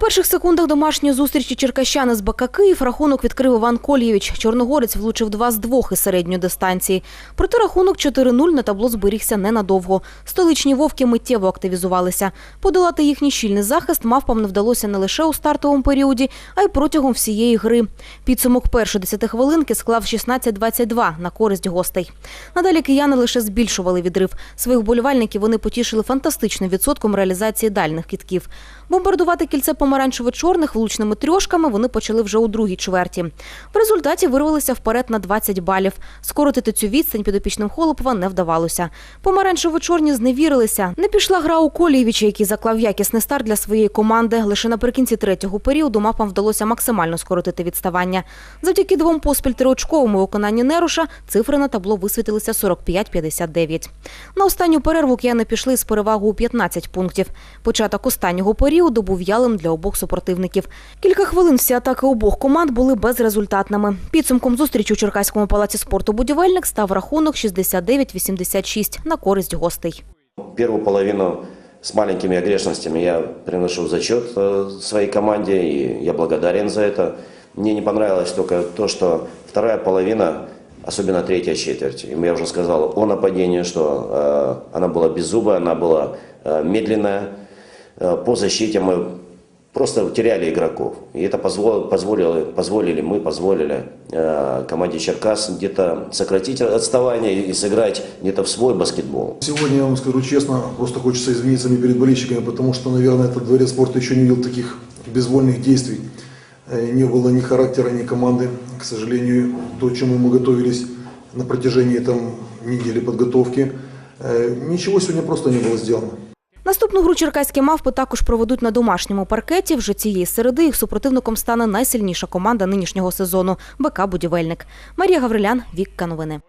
перших секундах домашньої зустрічі черкащани з БК Київ рахунок відкрив Іван Кольєвич. Чорногорець влучив два з двох із середньої дистанції. Проте рахунок 4-0 на табло зберігся ненадовго. Столичні вовки миттєво активізувалися. Подолати їхній щільний захист мавпам не вдалося не лише у стартовому періоді, а й протягом всієї гри. Підсумок першої десятихвилинки склав 16-22 на користь гостей. Надалі кияни лише збільшували відрив. Своїх болівальників вони потішили фантастичним відсотком реалізації дальних кітків. Бомбардувати кільце помаранчево-чорних влучними трьошками вони почали вже у другій чверті. В результаті вирвалися вперед на 20 балів. Скоротити цю відстань підопічним Холопова не вдавалося. Помаранчево-чорні зневірилися. Не пішла гра у Колієвича, який заклав якісний старт для своєї команди. Лише наприкінці третього періоду мапам вдалося максимально скоротити відставання. Завдяки двом поспіль триочковому виконанні Неруша цифри на табло висвітилися 45-59. На останню перерву кияни пішли з перевагою у 15 пунктів. Початок останнього періоду був ялим для обох супротивників. Кілька хвилин всі атаки обох команд були безрезультатними. Підсумком зустрічі у Черкаському палаці спорту «Будівельник» став рахунок 69-86 на користь гостей. Первую половину с маленькими огрешностями я приношу зачет э, своей команде, и я благодарен за это. Мне не понравилось только то, что вторая половина, особенно третья четверть, и я уже сказал о нападении, что э, она была беззубая, она была э, медленная. Э, по защите мы просто теряли игроков. И это позволило, позволили, мы позволили э, команде Черкас где-то сократить отставание и сыграть где-то в свой баскетбол. Сегодня, я вам скажу честно, просто хочется извиниться не перед болельщиками, потому что, наверное, этот дворец спорта еще не видел таких безвольных действий. Э, Не было ни характера, ни команды. К сожалению, то, чему мы готовились на протяжении там, недели подготовки, э, ничего сегодня просто не было сделано. Наступну гру черкаські мавпи також проведуть на домашньому паркеті. Вже цієї середи їх супротивником стане найсильніша команда нинішнього сезону – БК «Будівельник». Марія Гаврилян, Вікка Новини.